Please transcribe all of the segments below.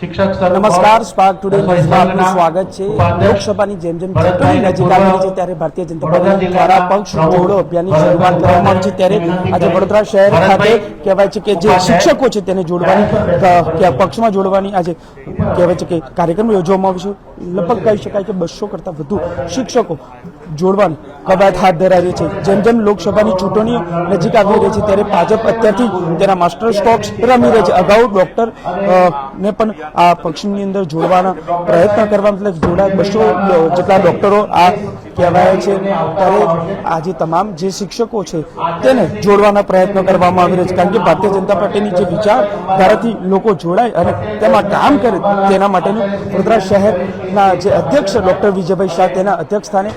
નમસ્કાર spark today ન્યૂઝમાં સ્વાગત છે. લોકસભાની જેમ જેમ ચૂંટણી નજીક આવી છે ત્યારે ભારતીય જનતા પાર્ટી દ્વારા પક્ષ જોડો અભિયાનની શરૂઆત કરવામાં આવી છે. ત્યારે આજે વડોદરા શહેર ખાતે કહેવાય છે કે જે શિક્ષકો છે તેને જોડવાની પક્ષમાં જોડવાની આજે કહેવાય છે કે કાર્યક્રમ યોજવામાં આવ્યો છે. લગભગ કહી શકાય કે બસો કરતાં વધુ શિક્ષકો જોડવાની. કવાયત હાથ ધરાવી છે. જેમ જેમ લોકસભાની ચૂંટણીઓ નજીક આવી રહી છે, ત્યારે ભાજપ અત્યારથી તેના માસ્ટર સ્ટોક્સ રમી રહી છે. અગાઉ ડોક્ટર ને પણ આ પક્ષની અંદર જોડવાના પ્રયત્ન કરવા મતલબ જોડાય બસો જેટલા ડોક્ટરો આ કહેવાય છે ત્યારે આજે તમામ જે શિક્ષકો છે તેને જોડવાના પ્રયત્નો કરવામાં આવી રહ્યા છે. કારણ કે ભારતીય જનતા પાર્ટીની જે વિચારધારાથી લોકો જોડાય અને તેમાં કામ કરે તેના માટેનું વડોદરા શહેરના જે અધ્યક્ષ ડૉક્ટર વિજયભાઈ શાહ તેના અધ્યક્ષ સ્થાને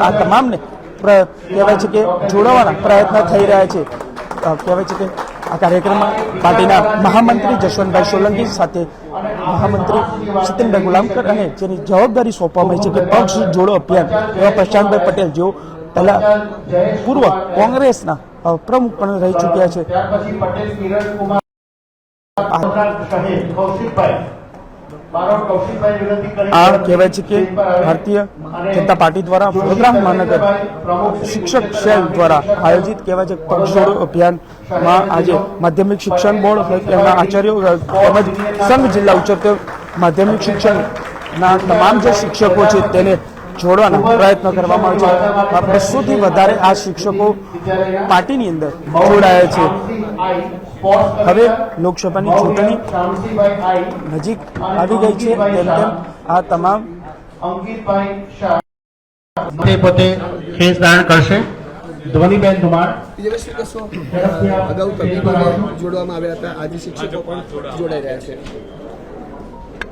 આ તમામને કહેવાય છે કે જોડાવાના પ્રયત્ન થઈ રહ્યા છે. કહેવાય છે કે આ કાર્યક્રમમાં પાર્ટીના મહામંત્રી જશવંતભાઈ સોલંકી સાથે મહામંત્રી સતીનભાઈ ગુલામકર અને જેની જવાબદારી સોંપવામાં આવી છે કે પક્ષ જોડો અભિયાન એવા પ્રશાંતભાઈ પટેલ જેઓ પહેલા પૂર્વ કોંગ્રેસના પ્રમુખ પણ રહી ચૂક્યા છે. ત્યાર પછી પટેલ કિરણ કુમાર કૌશિકભાઈ બારોટ કૌશિકભાઈ વિનંતી કરી આ કહેવાય છે કે ભારતીય જનતા પાર્ટી દ્વારા વડોદરા મહાનગર શિક્ષક સેલ દ્વારા આયોજિત કહેવાય છે પક્ષ જોડો અભિયાનમાં આજે માધ્યમિક શિક્ષણ બોર્ડ તેમના આચાર્યો તેમજ સંઘ જિલ્લા ઉચ્ચતર માધ્યમિક શિક્ષણના તમામ જે શિક્ષકો છે તેને જોડવાના પ્રયત્ન કરવામાં આવે છે. બસોથી વધારે આ શિક્ષકો પાર્ટીની અંદર જોડાયા છે. હવે લોકસભાની ચૂંટણી નજીક આવી ગઈ છે. તેમ તેમ આ તમામ અંકિતભાઈ શાહ પોતે ખેસ દાન કરશે. ધ્વનિબેન ધુમાડ અગાઉ તબીબોને જોડવામાં આવ્યા હતા આજે શિક્ષકો પણ જોડાઈ રહ્યા છે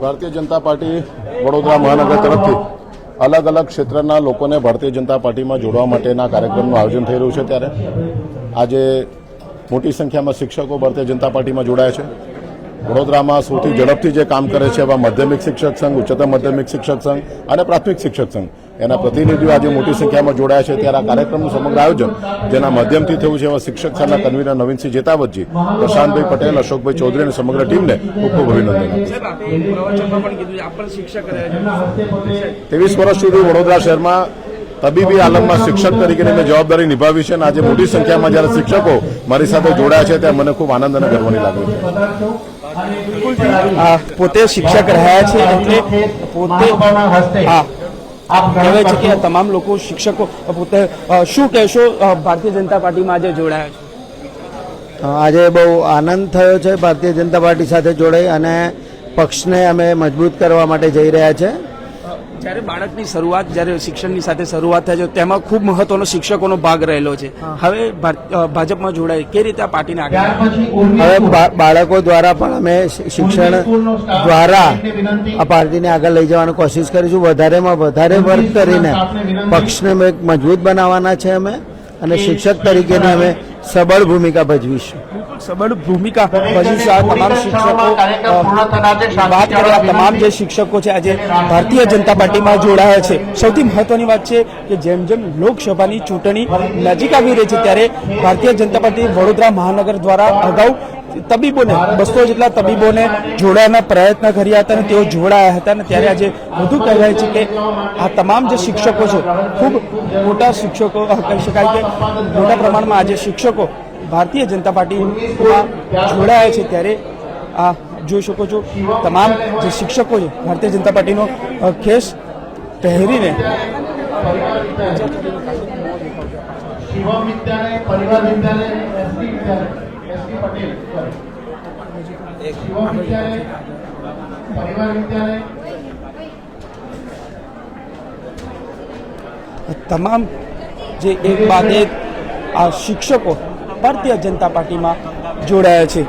ભારતીય જનતા પાર્ટી વડોદરા મહાનગર તરફથી અલગ અલગ ક્ષેત્રના લોકોને ભારતીય જનતા પાર્ટીમાં જોડવા માટેના કાર્યક્રમનું આયોજન થઈ રહ્યું છે ત્યારે આજે મોટી સંખ્યામાં શિક્ષકો ભારતીય જનતા પાર્ટીમાં જોડાયા છે. વડોદરામાં સૌથી ઝડપથી જે કામ કરે છે એવા માધ્યમિક શિક્ષક સંઘ ઉચ્ચતર માધ્યમિક શિક્ષક સંઘ અને પ્રાથમિક શિક્ષક સંઘ. એના પ્રતિનિધિઓ આજે મોટી સંખ્યામાં જોડાયા છે. ત્યારે આ કાર્યક્રમનું સમગ્ર આયોજન જેના માધ્યમથી થયું છે એવા શિક્ષક સંઘના કન્વીનર નવીનસિંહ જેતાવતજી પ્રશાંતભાઈ પટેલ અશોકભાઈ ચૌધરી અને સમગ્ર ટીમને ખૂબ ખૂબ અભિનંદન ત્રેવીસ વર્ષ સુધી વડોદરા શહેરમાં તબીબી આલમમાં શિક્ષક તરીકેની મેં જવાબદારી નિભાવી છે અને આજે મોટી સંખ્યામાં જ્યારે શિક્ષકો મારી સાથે જોડાયા છે ત્યારે મને ખૂબ આનંદ અને ગર્વની લાગણી છે. પોતે શિક્ષક રહ્યા છે એટલે પોતે હા. કહેવાય છે કે તમામ લોકો શિક્ષકો પોતે શું કહેશો ભારતીય જનતા પાર્ટીમાં આજે જોડાયા છે? આજે બહુ આનંદ થયો છે ભારતીય જનતા પાર્ટી સાથે જોડાઈ અને પક્ષને અમે મજબૂત કરવા માટે જઈ રહ્યા છે. જ્યારે બાળકની શરૂઆત જ્યારે શિક્ષણની સાથે શરૂઆત થાય છે તેમાં ખૂબ મહત્વનો શિક્ષકોનો ભાગ રહેલો છે. હવે ભાજપમાં જોડાય કે રીતે આ પાર્ટીને આગળ હવે બાળકો દ્વારા પણ અમે શિક્ષણ દ્વારા આ પાર્ટીને આગળ લઈ જવાની કોશિશ કરીશું. વધારેમાં વધારે વર્ક કરીને પક્ષને મજબૂત બનાવવાના છે અમે અને શિક્ષક તરીકેને અમે સબળ ભૂમિકા ભજવીશું. સબળ ભૂમિકા ભજવીશું. આ તમામ શિક્ષકો વાત કરીએ તમામ જે શિક્ષકો છે આજે ભારતીય જનતા પાર્ટીમાં જોડાયા છે. સૌથી મહત્વની વાત છે કે જેમ જેમ લોકસભાની ચૂંટણી નજીક આવી રહી છે ત્યારે ભારતીય જનતા પાર્ટી વડોદરા મહાનગર દ્વારા અગાઉ તબીબોને, બસો જેટલા તબીબોને જોડાવાના પ્રયત્ન કર્યા હતા અને તેઓ જોડાયા હતા અને ત્યારે આજે વધુ કહેવાય છે કે આ તમામ જે શિક્ષકો છે, ખૂબ મોટા શિક્ષકો કહી શકાય કે મોટા પ્રમાણમાં આજે શિક્ષકો ભારતીય જનતા પાર્ટીમાં જોડાયા છે ત્યારે આ જોઈ શકો છો, તમામ જે શિક્ષકો છે, ભારતીય જનતા પાર્ટીનો ખેસ પહેરીને શિવમ વિદ્યાલય, પરિવાર વિદ્યાલય. એસટી પટેલ શિવમ વિદ્યાલય, પરિવાર વિદ્યાલય. તમામ જે એક બાદ એક આ શિક્ષકો ભારતીય જનતા પાર્ટીમાં જોડાયા છે.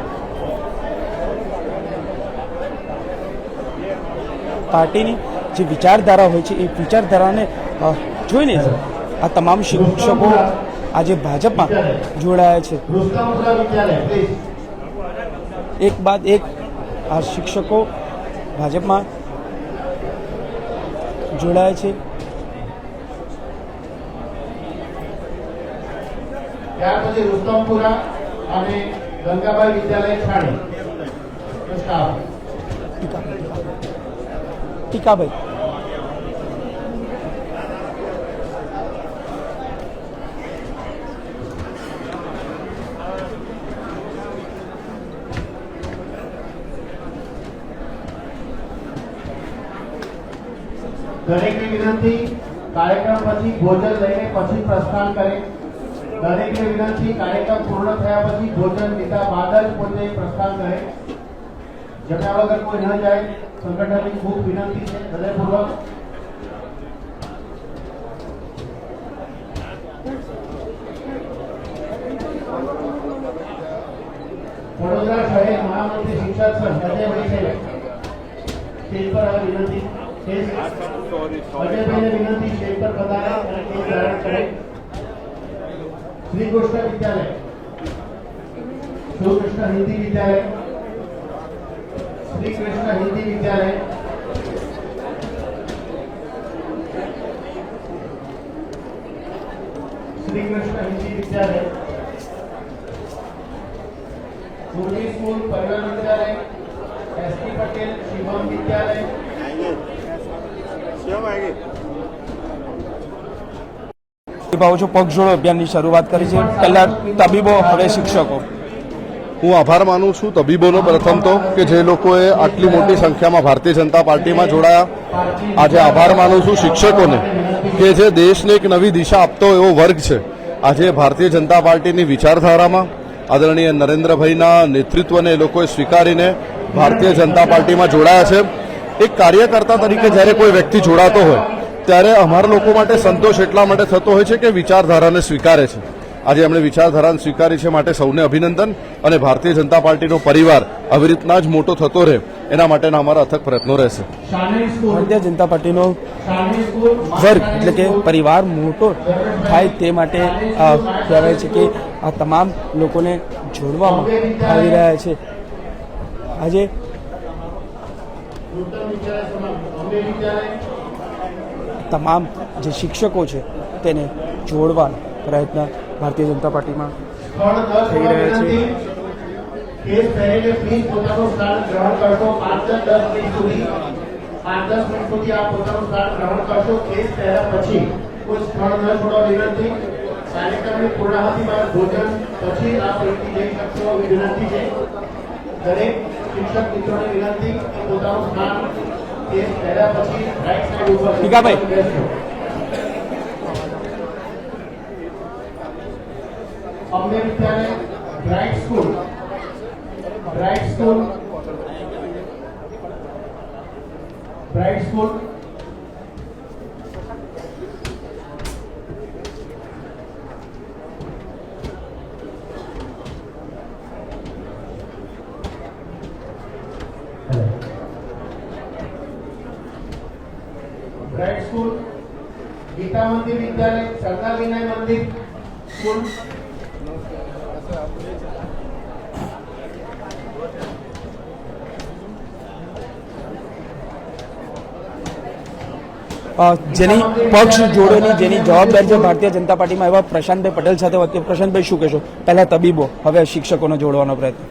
પાર્ટીની જે વિચારધારા હોય છે, એ વિચારધારાને જોઈને આ તમામ શિક્ષકો આજે ભાજપમાં જોડાયા છે. એક બાદ એક આ શિક્ષકો ભાજપમાં જોડાયા છે. ત્યાર પછી રુસ્તમપુરા અને ગંગાબાઈ વિદ્યાલય છાણી સ્ટાફ ટીકાભાઈ. દરેકને વિનંતી, કાર્યક્રમ પછી ભોજન લઈને પછી પ્રસ્થાન કરે. દરેકને વિનંતી, કાર્યક્રમ પૂર્ણ થયા પછી ભોજન લીધા બાદ જ પોતે પ્રસ્થાન કરે. જમ્યા વગર કોઈ ન જાય, સંગઠનની ખૂબ વિનંતી છે, હૃદયપૂર્વક. વડોદરા શહેર મહામંત્રી શિક્ષક સંઘ હોય છે. સ્ટેજ પર આ વિનંતી. સ્ટેજ અજયભાઈને વિનંતી સ્ટેજ પર પધારે અને સ્ટેજ ધારણ કરે શ્રી કૃષ્ણ વિદ્યાલય શ્રી કૃષ્ણ હિન્દી વિદ્યાલય શ્રી કૃષ્ણ હિન્દી વિદ્યાલય શ્રી કૃષ્ણ હિન્દી વિદ્યાલય પૂર્વી સ્કૂલ પરિવાર વિદ્યાલય એસટી પટેલ શિવમ વિદ્યાલય ભાવો છો પગ અભિયાનની શરૂઆત કરી છે. પહેલા તબીબો હવે શિક્ષકો. હું આભાર માનું છું તબીબોનો પ્રથમ તો કે જે લોકોએ આટલી મોટી સંખ્યામાં ભારતીય જનતા પાર્ટીમાં જોડાયા. આજે આભાર માનું છું શિક્ષકોને કે જે દેશને એક નવી દિશા આપતો એવો વર્ગ છે. આજે ભારતીય જનતા પાર્ટીની વિચારધારામાં આદરણીય નરેન્દ્રભાઈના નેતૃત્વને એ લોકોએ સ્વીકારીને ભારતીય જનતા પાર્ટીમાં જોડાયા છે. એક કાર્યકર્તા તરીકે જ્યારે કોઈ વ્યક્તિ જોડાતો હોય ત્યારે અમારા લોકો માટે સંતોષ એટલા માટે થતો હોય છે કે વિચારધારાને સ્વીકારે છે. આજે એમણે વિચારધારાને સ્વીકારી છે માટે સૌને અભિનંદન અને ભારતીય જનતા પાર્ટીનો પરિવાર આવી રીતના જ મોટો થતો રહે એના માટેના અમારા અથક પ્રયત્નો રહેશે. ભારતીય જનતા પાર્ટીનો વર્ગ એટલે કે પરિવાર મોટો થાય તે માટે કહેવાય છે કે આ તમામ લોકોને જોડવામાં આવી રહ્યા છે. આજે તમામ જે શિક્ષકો છે તેને જોડવાનો પ્રયત્ન ભારતીય જનતા પાર્ટીમાં થઈ રહ્યા છે. પછી દરેક શિક્ષક મિત્રોને વિનંતી પોતાનું સ્થાન કેસ પહેર્યા પછી રાઈટ સાઈડ ઉપર ટીકાભાઈ. બેસજો Ambe Vidyalaya bright school bright school bright school school Gita Mandir Vidyalaya Sardar વિનય મંદિર સ્કૂલ. જેની પક્ષ જોડેની જેની જવાબદારી છે ભારતીય જનતા પાર્ટીમાં એવા પ્રશાંતભાઈ પટેલ સાથે વાત. પ્રશાંતભાઈ શું કહેશો? પહેલા તબીબો હવે શિક્ષકોને જોડવાનો પ્રયત્ન.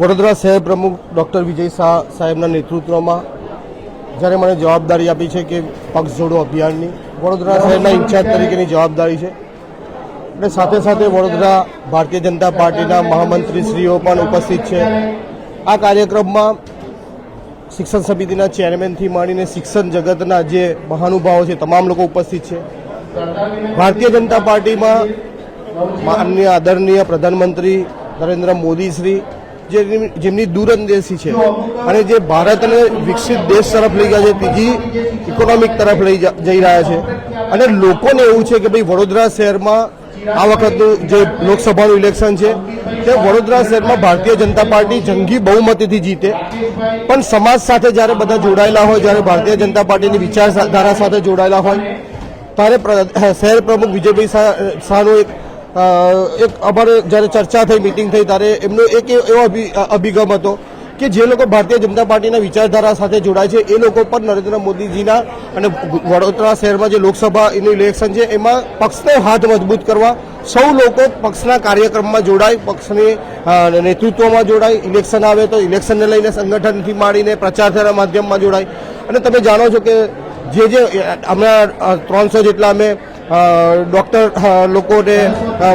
વડોદરા શહેર પ્રમુખ ડૉક્ટર વિજય શાહ સાહેબના નેતૃત્વમાં જ્યારે મને જવાબદારી આપી છે કે પક્ષ જોડો અભિયાનની વડોદરા શહેરના ઇન્ચાર્જ તરીકેની જવાબદારી છે. અને સાથે સાથે વડોદરા ભારતીય જનતા પાર્ટીના મહામંત્રીશ્રીઓ પણ ઉપસ્થિત છે. આ કાર્યક્રમમાં શિક્ષણ સમિતિના ચેરમેનથી માંડીને શિક્ષણ જગતના જે મહાનુભાવો છે તમામ લોકો ઉપસ્થિત છે. ભારતીય જનતા પાર્ટીમાં માનનીય આદરણીય પ્રધાનમંત્રી નરેન્દ્ર મોદી શ્રી જે જેમની દૂરંદેશી છે. અને જે ભારતને વિકસિત દેશ તરફ લઈ ગયા છે ત્રીજી ઇકોનોમિક તરફ લઈ જઈ રહ્યા છે. અને લોકોને એવું છે કે ભાઈ વડોદરા શહેરમાં આ વખતનું જે લોકસભાનું ઇલેક્શન છે તે વડોદરા શહેરમાં ભારતીય જનતા પાર્ટી જંગી બહુમતીથી જીતે. પણ સમાજ સાથે જ્યારે બધા જોડાયેલા હોય જ્યારે ભારતીય જનતા પાર્ટીની વિચારધારા સાથે જોડાયેલા હોય ત્યારે શહેર પ્રમુખ વિજયભાઈ શાહ શાહનો એક એક અમારે જ્યારે ચર્ચા થઈ મિટિંગ થઈ, ત્યારે એમનો એક એવો અભિ- અભિગમ હતો કે જે લોકો ભારતીય જનતા પાર્ટીના વિચારધારા સાથે જોડાય છે, એ લોકો પણ નરેન્દ્ર મોદીજીના અને વડોદરા શહેરમાં જે લોકસભા એનું ઇલેક્શન છે, એમાં પક્ષનો હાથ મજબૂત કરવા સૌ લોકો પક્ષના કાર્યક્રમમાં જોડાય, પક્ષની નેતૃત્વમાં જોડાય. ઇલેક્શન આવે તો ઇલેક્શનને લઈને સંગઠનથી માંડીને પ્રચાર થવાના માધ્યમમાં જોડાય. અને તમે જાણો છો કે જે જે હમણાં ત્રણસો જેટલા અમે ડૉક્ટર લોકોને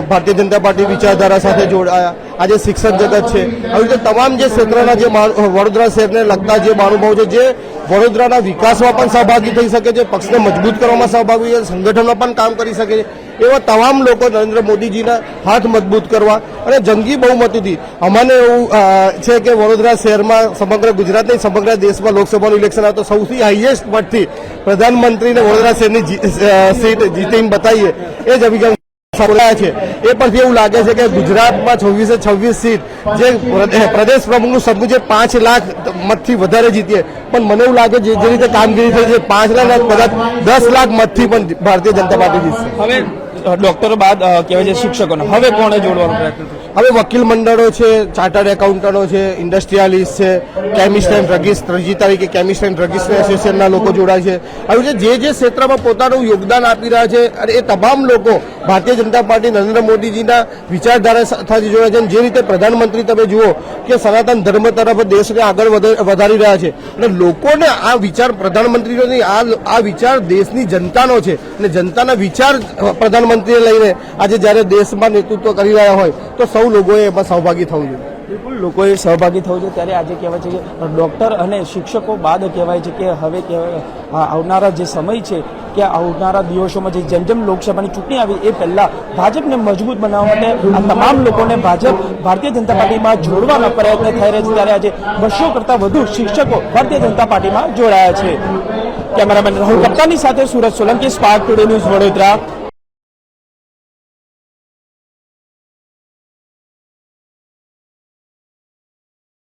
ભારતીય જનતા પાર્ટી વિચારધારા સાથે જોડાયા. આજે શિક્ષક જગત છે. આવી રીતે તમામ જે ક્ષેત્રના જે વડોદરા શહેરને લગતા જે મહાનુભાવ છે, જે વડોદરાના વિકાસમાં પણ સહભાગી થઈ શકે છે, પક્ષને મજબૂત કરવામાં સહભાગી સંગઠનમાં પણ કામ કરી શકે છે. એવા તમામ લોકો નરેન્દ્ર મોદીજીના હાથ મજબૂત કરવા અને જંગી બહુમતીથી. અમને એવું છે કે વડોદરા શહેરમાં સમગ્ર ગુજરાત નહીં, સમગ્ર દેશમાં લોકસભાનું ઇલેક્શન આવે સૌથી હાઈએસ્ટ મતથી પ્રધાનમંત્રીને વડોદરા શહેરની સીટ જીતીને બતાવીએ. એ જ અભિગમ બોલાયા છે. એ પરથી એવું લાગે છે કે ગુજરાતમાં છવ્વીસે છવ્વીસ સીટ જે પ્રદે- પ્રદેશ પ્રમુખનું સપનું છે, પાંચ લાખ મતથી વધારે જીતીએ. પણ મને એવું લાગે છે, જે રીતે કામગીરી થઈ છે, પાંચ લાખ કદાચ દસ લાખ મતથી પણ ભારતીય જનતા પાર્ટી જીતશે. હવે ડોક્ટરો બાદ કહેવાય છે શિક્ષકોને. હવે કોણે જોડવાનો પ્રયત્ન હવે વકીલ મંડળો છે, ચાર્ટર્ડ એકાઉન્ટન્ટો છે, ઇન્ડસ્ટ્રીયાલિસ્ટ છે, કેમિસ્ટ એન્ડ ડ્રગિસ્ટ ત્રીજી તારીખે કેમિસ્ટ એન્ડ ડ્રગિસ્ટ એસોસિએશનના લોકો જોડાય છે. આવી રીતે જે જે ક્ષેત્રમાં પોતાનું યોગદાન આપી રહ્યા છે અને એ તમામ લોકો ભારતીય જનતા પાર્ટી નરેન્દ્ર મોદીજીના વિચારધારા સાથે જોડાય છે જે રીતે પ્રધાનમંત્રી તમે જુઓ કે સનાતન ધર્મ તરફ દેશને આગળ વધ- વધારી રહ્યા છે. અને લોકોને આ વિચાર પ્રધાનમંત્રીનો આ વિચાર દેશની જનતાનો છે. અને જનતાના વિચાર પ્રધાનમંત્રીને લઈને આજે જ્યારે દેશમાં નેતૃત્વ કરી રહ્યા હોય, તો સૌ લોકોએ એમાં સહભાગી થવું જોઈએ. બિલકુલ, લોકોએ સહભાગી થવું છે ત્યારે આજે કહેવાય છે કે ડૉક્ટર અને શિક્ષકો બાદ કહેવાય છે કે હવે આવનારા જે સમય છે, કે આવનારા દિવસોમાં જે જેમ જેમ લોકસભાની ચૂંટણી આવી, એ પહેલા ભાજપને મજબૂત બનાવવા માટે આ તમામ લોકોને ભાજપ, ભારતીય જનતા પાર્ટીમાં જોડવાના પ્રયત્ન થઈ રહ્યા છે. ત્યારે આજે બસો કરતાં વધુ શિક્ષકો ભારતીય જનતા પાર્ટીમાં જોડાયા છે. કેમેરામેન રાહુલ કપ્તાની સાથે Surat Solanki Spark Today news Vadodara.